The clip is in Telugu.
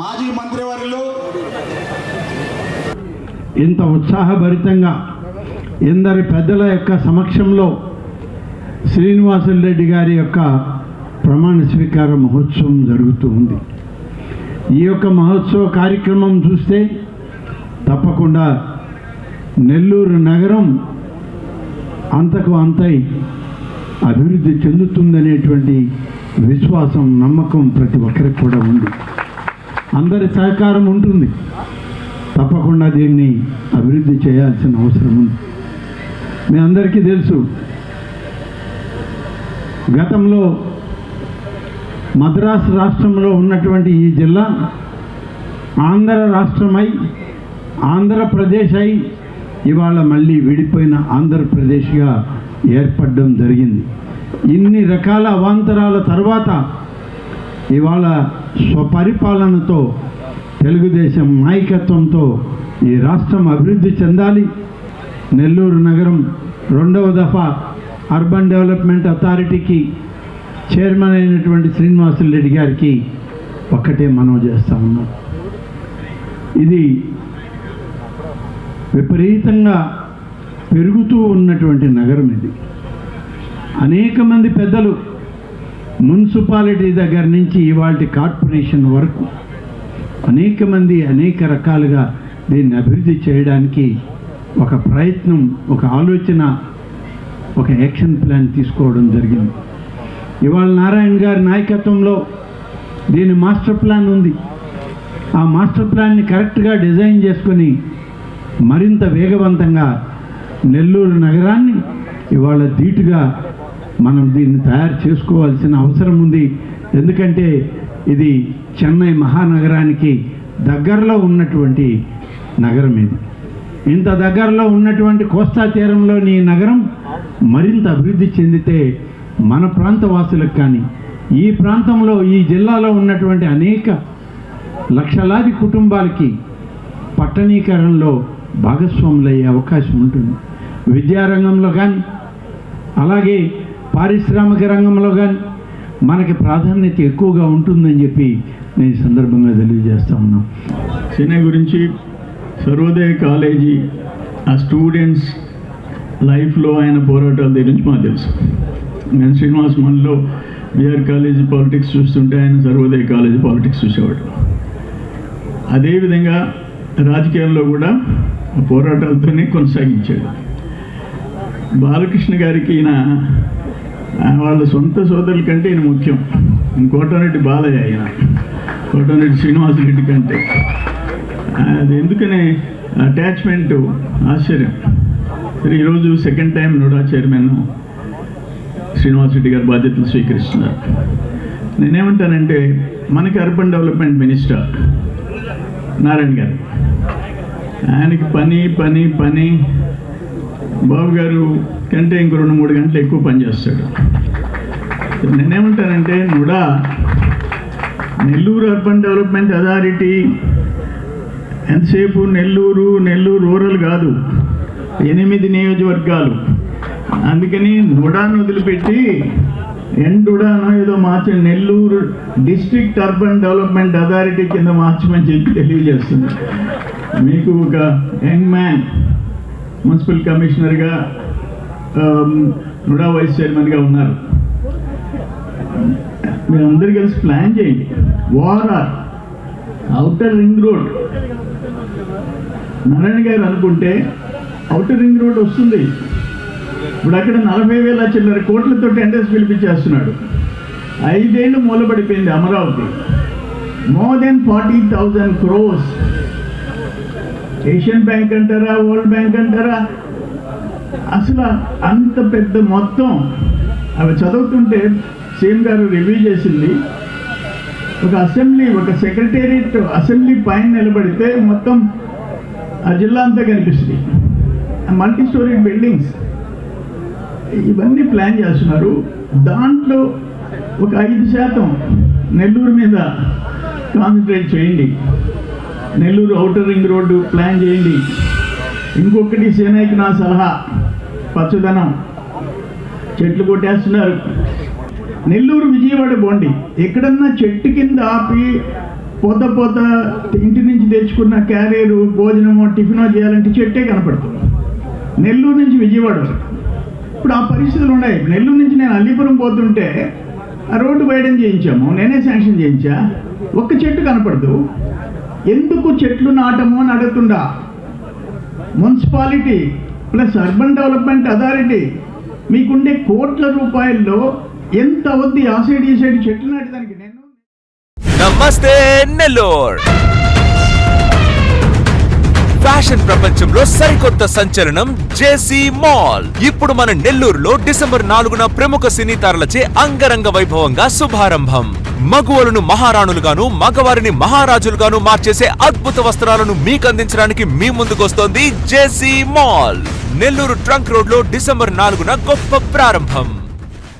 మాజీ మంత్రివర్యులు. ఇంత ఉత్సాహభరితంగా ఎందరి పెద్దల యొక్క సమక్షంలో శ్రీనివాసులు రెడ్డి గారి యొక్క ప్రమాణ స్వీకార మహోత్సవం జరుగుతూ ఉంది. ఈ యొక్క మహోత్సవ కార్యక్రమం చూస్తే తప్పకుండా నెల్లూరు నగరం అంతకు అంతై అభివృద్ధి చెందుతుందనేటువంటి విశ్వాసం నమ్మకం ప్రతి ఒక్కరికి కూడా ఉంది. అందరి సహకారం ఉంటుంది. తప్పకుండా దీన్ని అభివృద్ధి చేయాల్సిన అవసరం ఉంది. మీ అందరికీ తెలుసు గతంలో మద్రాసు రాష్ట్రంలో ఉన్నటువంటి ఈ జిల్లా ఆంధ్ర రాష్ట్రమై ఆంధ్రప్రదేశ్ అయి ఇవాళ మళ్ళీ విడిపోయిన ఆంధ్రప్రదేశ్గా ఏర్పడడం జరిగింది. ఇన్ని రకాల అవాంతరాల తర్వాత ఇవాళ స్వపరిపాలనతో తెలుగుదేశం నాయకత్వంతో ఈ రాష్ట్రం అభివృద్ధి చెందాలి. నెల్లూరు నగరం రెండవ దఫా అర్బన్ డెవలప్మెంట్ అథారిటీకి చైర్మన్ అయినటువంటి శ్రీనివాసులు రెడ్డి గారికి ఒక్కటే మనవి చేస్తా ఉన్నాం. ఇది విపరీతంగా పెరుగుతూ ఉన్నటువంటి నగరం ఇది. అనేక మంది పెద్దలు మున్సిపాలిటీ దగ్గర నుంచి ఇవాళ కార్పొరేషన్ వరకు అనేక మంది అనేక రకాలుగా దీన్ని అభివృద్ధి చేయడానికి ఒక ప్రయత్నం ఒక ఆలోచన ఒక యాక్షన్ ప్లాన్ తీసుకోవడం జరిగింది. ఇవాళ నారాయణ గారి నాయకత్వంలో దీని మాస్టర్ ప్లాన్ ఉంది. ఆ మాస్టర్ ప్లాన్ని కరెక్ట్గా డిజైన్ చేసుకొని మరింత వేగవంతంగా నెల్లూరు నగరాన్ని ఇవాళ ధీటుగా మనం దీన్ని తయారు చేసుకోవాల్సిన అవసరం ఉంది. ఎందుకంటే ఇది చెన్నై మహానగరానికి దగ్గరలో ఉన్నటువంటి నగరం ఇది. ఇంత దగ్గరలో ఉన్నటువంటి కోస్తా తీరంలోని ఈ నగరం మరింత అభివృద్ధి చెందితే మన ప్రాంత వాసులకు కానీ ఈ ప్రాంతంలో ఈ జిల్లాలో ఉన్నటువంటి అనేక లక్షలాది కుటుంబాలకి పట్టణీకరణలో భాగస్వాములయ్యే అవకాశం ఉంటుంది. విద్యారంగంలో కానీ అలాగే పారిశ్రామిక రంగంలో కానీ మనకి ప్రాధాన్యత ఎక్కువగా ఉంటుందని చెప్పి నేను ఈ సందర్భంగా తెలియజేస్తా ఉన్నాను చెన్నై గురించి సర్వోదయ కాలేజీ ఆ స్టూడెంట్స్ లైఫ్లో ఆయన పోరాటాల గురించి మాకు తెలుసు. నేను శ్రీనివాస్ మన్లో బీఆర్ కాలేజీ పాలిటిక్స్ చూస్తుంటే ఆయన సర్వోదయ కాలేజీ పాలిటిక్స్ చూసేవాడు. అదేవిధంగా రాజకీయాల్లో కూడా ఆ పోరాటాలతోనే కొనసాగించాడు. బాలకృష్ణ గారికి ఈయన వాళ్ళ సొంత సోదరుల కంటే ఈయన ముఖ్యం. కోటారెడ్డి బాలయ్య ఆయన కోటారెడ్డి శ్రీనివాసరెడ్డి కంటే. అది ఎందుకనే అటాచ్మెంట్ ఆశ్చర్యం. సరే ఈరోజు second time NUDA chairman Srinivasa Reddy garu బాధ్యతలు స్వీకరిస్తున్నారు. నేనేమంటానంటే మనకి అర్బన్ డెవలప్మెంట్ మినిస్టర్ నారాయణ గారు. ఆయనకి పని పని పని బాబు గారు కంటే ఇంకో రెండు మూడు గంటలు ఎక్కువ పని చేస్తాడు. నేనేమంటానంటే NUDA Nellore urban development authority ఎంతసేపు నెల్లూరు నెల్లూరు రూరల్ కాదు ఎనిమిది నియోజకవర్గాలు. అందుకని నుడాను వదిలిపెట్టి ఎండుడాను ఏదో మార్చి Nellore district urban development authority కింద మార్చమని చెప్పి తెలియజేస్తుంది మీకు ఒక యంగ్ మ్యాన్ మున్సిపల్ కమిషనర్గా ఆమ్, నుడా వైస్ చైర్మన్గా ఉన్నారు. మీరు కలిసి ప్లాన్ చేయండి. వారార్ outer ring road Narayana garu అనుకుంటే అవుటర్ రింగ్ రోడ్ వస్తుంది. ఇప్పుడు అక్కడ నలభై వేల చిల్లర కోట్లతో టెండర్స్ పిలిపించేస్తున్నాడు. ఐదేళ్ళు మూలపడిపోయింది Amaravati. More than forty thousand crores Asian bank అంటారా వరల్డ్ బ్యాంక్ అంటారా? అసలు అంత పెద్ద మొత్తం అవి చదువుతుంటే సీఎం గారు రివ్యూ చేసింది. ఒక అసెంబ్లీ ఒక సెక్రటేరియట్ అసెంబ్లీ పైన నిలబడితే మొత్తం ఆ జిల్లా అంతా కనిపిస్తుంది. Multi storey buildings. ఇవన్నీ ప్లాన్ చేస్తున్నారు. దాంట్లో ఒక ఐదు శాతం నెల్లూరు మీద కాన్సన్ట్రేట్ చేయండి. Nellore outer ring road plan చేయండి. ఇంకొకటి సేనాయికి నా సలహా పచ్చదనం. చెట్లు కొట్టేస్తున్నారు. నెల్లూరు విజయవాడ బోండి. ఎక్కడన్నా చెట్టు కింద ఆపి పోత పొత ఇంటి నుంచి తెచ్చుకున్న క్యారియరు భోజనము టిఫినో చేయాలంటే చెట్టే కనపడుతుంది నెల్లూరు నుంచి విజయవాడ ఇప్పుడు ఆ పరిస్థితులు ఉన్నాయి. నెల్లూరు నుంచి నేను అల్లీపురం పోతుంటే ఆ రోడ్డు వేయడం చేయించాము. నేనే శాంక్షన్ చేయించా. ఒక్క చెట్టు కనపడదు. ఎందుకు చెట్లు నాటము అని అడుగుతుండా? Municipality plus urban development authority మీకుండే కోట్ల రూపాయల్లో ఎంత వద్ది ఆ సైడ్ ఈ సైడ్ చెట్లు నాటడానికి నేను నమస్తే నెల్లూర్. ఫ్యాషన్ ప్రపంచంలో సరికొత్త సంచలనం జేసీ మాల్. ఇప్పుడు మన నెల్లూరులో డిసెంబర్ నాలుగున ప్రముఖ సినీ తారలచే అంగరంగ వైభవంగా శుభారంభం. మగువలను మహారాణులుగాను మగవారిని మహారాజులుగాను మార్చేసే అద్భుత వస్త్రాలను మీకు అందించడానికి మీ ముందుకొస్తోంది జేసీ మాల్. నెల్లూరు ట్రంక్ రోడ్లో డిసెంబర్ నాలుగున గొప్ప ప్రారంభం.